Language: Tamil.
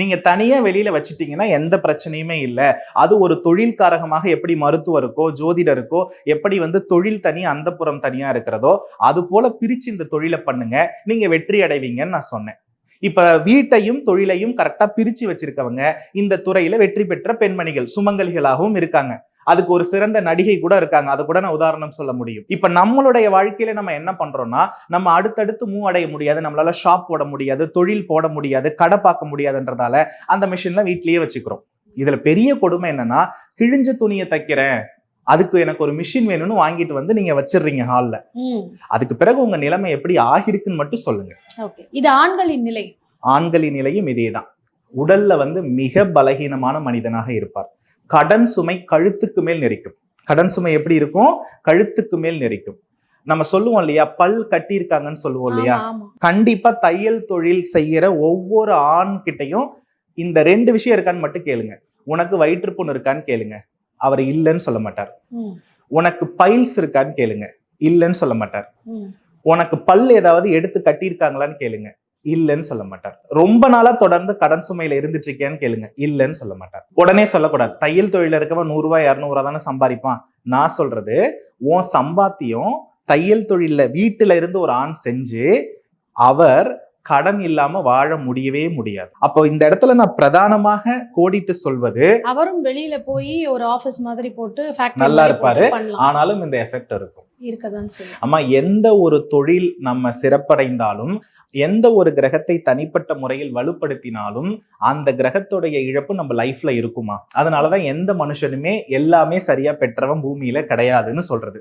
நீங்க தனியா வெளியில வச்சுட்டீங்கன்னா எந்த பிரச்சனையுமே இல்லை. அது ஒரு தொழில்காரகமாக எப்படி மருத்துவருக்கோ ஜோதிடருக்கோ எப்படி வந்து தொழில் தனி அந்த புறம் தனியா இருக்கிறதோ அது போல பிரிச்சு இந்த தொழிலை பண்ணுங்க. நீங்க வெற்றி அடைவீங்கன்னு நான் சொன்னேன். இப்ப வீட்டையும் தொழிலையும் கரெக்டா பிரிச்சு வச்சிருக்கவங்க இந்த துறையில வெற்றி பெற்ற பெண்மணிகள் சுமங்கலிகளாகவும் இருக்காங்க. அதுக்கு ஒரு சிறந்த நடிகை கூட இருக்காங்க. அதை கூட நான் உதாரணம் சொல்ல முடியும். இப்ப நம்மளுடைய வாழ்க்கையில நம்ம என்ன பண்றோம்னா நம்ம அடுத்தடுத்து மூவ் அடைய முடியாது. நம்மளால ஷாப் போட முடியாது. தொழில் போட முடியாது. கடை பார்க்க முடியாதுன்றதால அந்த மிஷின்ல வீட்லயே வச்சுக்கிறோம். இதுல பெரிய கொடுமை என்னன்னா கிழிஞ்ச துணியை தைக்கிறேன். அதுக்கு எனக்கு ஒரு மிஷின் வேணும்னு வாங்கிட்டு வந்து நீங்க வச்சிடுறீங்க ஹால்ல அதுக்கு பிறகு உங்க நிலைமை எப்படி ஆகிருக்குன்னு மட்டும் சொல்லுங்க. இது ஆண்களின் நிலை. ஆண்களின் நிலையும் இதேதான். உடல்ல வந்து மிக பலகீனமான மனிதனாக இருப்பார். கடன் சுமை கழுத்துக்கு மேல் நெரிக்கும். கடன் சுமை எப்படி இருக்கும்? கழுத்துக்கு மேல் நெரிக்கும். நம்ம சொல்லுவோம் இல்லையா? பல் கட்டியிருக்காங்கன்னு சொல்லுவோம் இல்லையா? கண்டிப்பா தையல் தொழில் செய்யற ஒவ்வொரு ஆண் கிட்டையும் இந்த ரெண்டு விஷயம் இருக்கான்னு மட்டும் கேளுங்க. உனக்கு வயிற்றுப்புண் இருக்கான்னு கேளுங்க. அவர் இல்லைன்னு சொல்ல மாட்டார். உனக்கு பைல்ஸ் இருக்கான்னு கேளுங்க. இல்லைன்னு சொல்ல மாட்டார். உனக்கு பல் ஏதாவது எடுத்து கட்டியிருக்காங்களான்னு கேளுங்க. இல்லைன்னு சொல்ல மாட்டார். ரொம்ப நாளா தொடர்ந்து கடன் சுமையில இருந்துட்டு இருக்கேன்னு கேளுங்க. இல்லைன்னு சொல்ல மாட்டார். உடனே சொல்லக்கூடாது. தையல் தொழில இருக்கவன் நூறு ரூபாய் இரநூறுவா தானே சம்பாதிப்பான். நான் சொல்றது உன் சம்பாத்தியம் தையல் தொழில வீட்டுல இருந்து ஒரு ஆண் செஞ்சு அவர் கடன் இல்லாம வாழ முடியவே முடியாது. அப்போ இந்த இடத்துல நான் பிரதானமாக கோடிட்டு சொல்வது அவரும் வெளியில போய் ஒரு ஆபீஸ் மாதிரி போட்டு நல்லா இருப்பாரு. ஆனாலும் இந்த எஃபெக்ட் இருக்கும். அம்மா எந்த ஒரு தொழில் நம்ம சிறப்படைந்தாலும் எந்த ஒரு கிரகத்தை தனிப்பட்ட முறையில் வலுப்படுத்தினாலும் அந்த கிரகத்துடைய இழப்பு நம்ம லைஃப்ல இருக்குமா? அதனாலதான் எந்த மனுஷனுமே எல்லாமே சரியா பெற்றவன் பூமியில கிடையாதுன்னு சொல்றது.